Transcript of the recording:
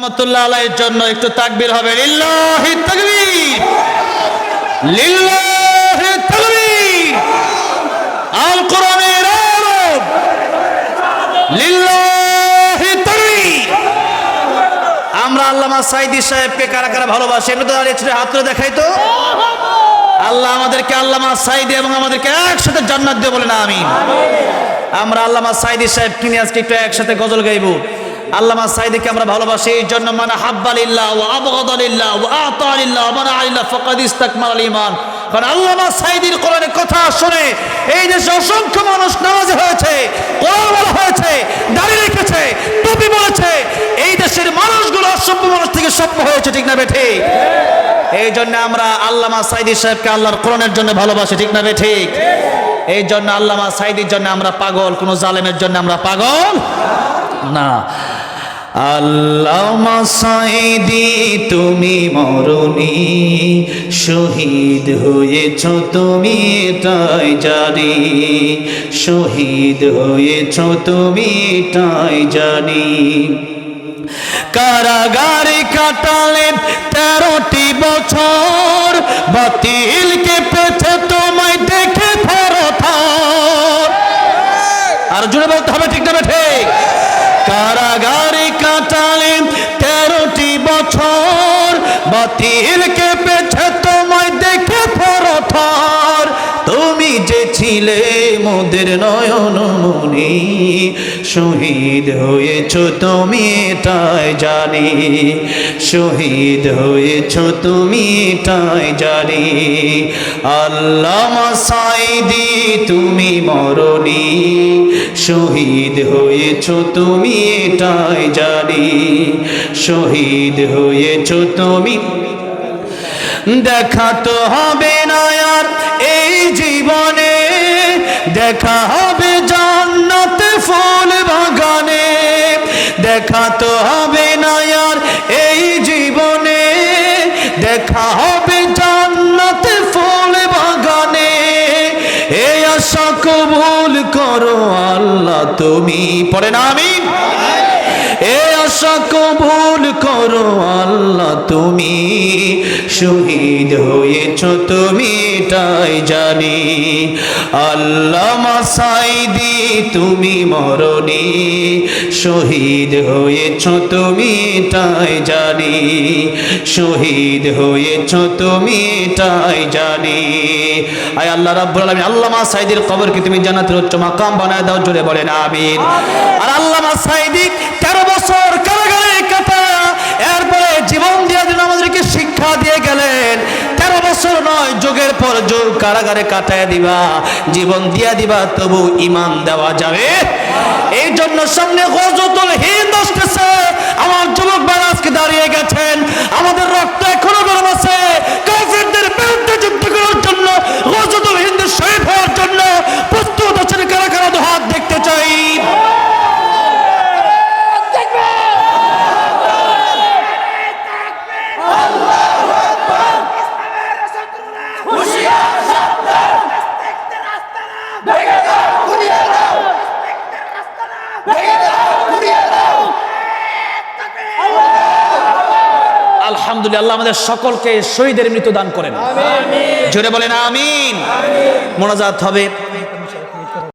রহমতুল্লাহ জন্য একটু তাকবীর হবে। আমরা সাহেবকে কারা ভালোবাসি তো দেখাই তো। আল্লাহ আমাদেরকে এবং আমাদেরকে একসাথে বলে না আমিন। আমরা আল্লামা সাইদি সাহেব কিনে আজকে একটু একসাথে গজল গাইবো। আল্লামা সাইদিকে আমরা ভালোবাসি, এই জন্য মানে হাব্বালিল্লাহ ও আবগাদালিল্লাহ ও আতালিল্লাহ মানে আলিল্লাহ ফকাদ ইস্তাকমাল আল ঈমান কারণ আল্লামা সাইদির কোরআনের কথা শুনে এই দেশে অসংখ্য মানুষ নামাজি হয়েছে, কোরআন বলা হয়েছে দাঁড়িয়ে রেখেছে, টুপি বলেছে এই দেশের মানুষগুলো অসভ্য মানুষ থেকে সভ্য হয়েছে, ঠিক না বেঠে এই জন্য আমরা আল্লামা সাইদি সাহেবকে আল্লাহর কোরআনের জন্য ভালোবাসি, ঠিক না ঠিক? এই জন্য আল্লামা সাইদির জন্য আমরা পাগল, কোন জালেমের জন্য আমরা পাগল না। আল্লামা সাইদি তুমি মরণি। শহীদ হয়েছ তুমি এটাই জানি। শহীদ হয়েছ তুমি এটাই জানি। কারাগারে কাটালেন তেরোটি বছর। বাতিলকে পেছে তোমায় দেখে ফেরত আর জুড়ে বলতে হবে, ঠিক না ঠিক? কারাগারে বাতিলকে পেছে তোমায় দেখে ফেরত তুমি যে ছিলে মোদের নয়ন মনি শহীদ হয়েছ তুমি এটাই জানি। শহীদ হয়েছ তুমি এটাই জানি। আল্লাহ সাইদি তুমি মরণি। শহীদ হয়েছ তুমি এটাই জানি। শহীদ হয়েছ তুমি দেখা তো হবে না আর এই জীবনে, দেখা হবে জান্নাত ফুল বাগানে, দেখা তো হবে না আর এই জীবনে, দেখা হবে জান্নাত ফুল বাগানে। এই আশা কবুল করো আল্লাহ তুমি, পড়ে না আমি এ আশা কবুল করো আল্লাহ তুমি শহীদ হয়েছ তুমি এটাই জানি। আল্লাহ মাসাইদি তুমি মরণি শহীদ হয়েছ তুমি এটাই জানি। শহীদ হয়েছ তুমি এটাই জানি। আয় আল্লাহ রাব্বুল আলামিন আল্লাহ মাসাইদির কবরকে তুমি জান্নাতের উচ্চ মাকাম বানায় দাও জুড়ে বলেন আমিন। আর আল্লাহ মাসাইদি তেরো বছর কারাগারে কাটা এরপরে জীবন দিয়ে দিন আমাদেরকে শিক্ষা দিয়ে গেলেন। তেরো বছর নয়, যুগের পর যুগ, কারাগারে কাটায় দিবা, জীবন দিয়ে দিবা, তবু ইমান দেওয়া যাবে। এই জন্য সামনে গজতুল হিন্দ আমার যুবক আজকে দাঁড়িয়ে গেছেন। আমাদের রক্ত এখনও গরম আছে কাফেরদের বিরুদ্ধে যুদ্ধ করার জন্য গজতুল হিন্দ শহীদ হওয়ার জন্য প্রস্তুত আছেন কারা কারা তো হাত দেখতে চাই আলহামদুলিল্লাহ আল্লাহ আমাদের সকলকে শহীদের মৃত্যু দান করেন জোরে বলেন আমিন। মোনাজাত হবে।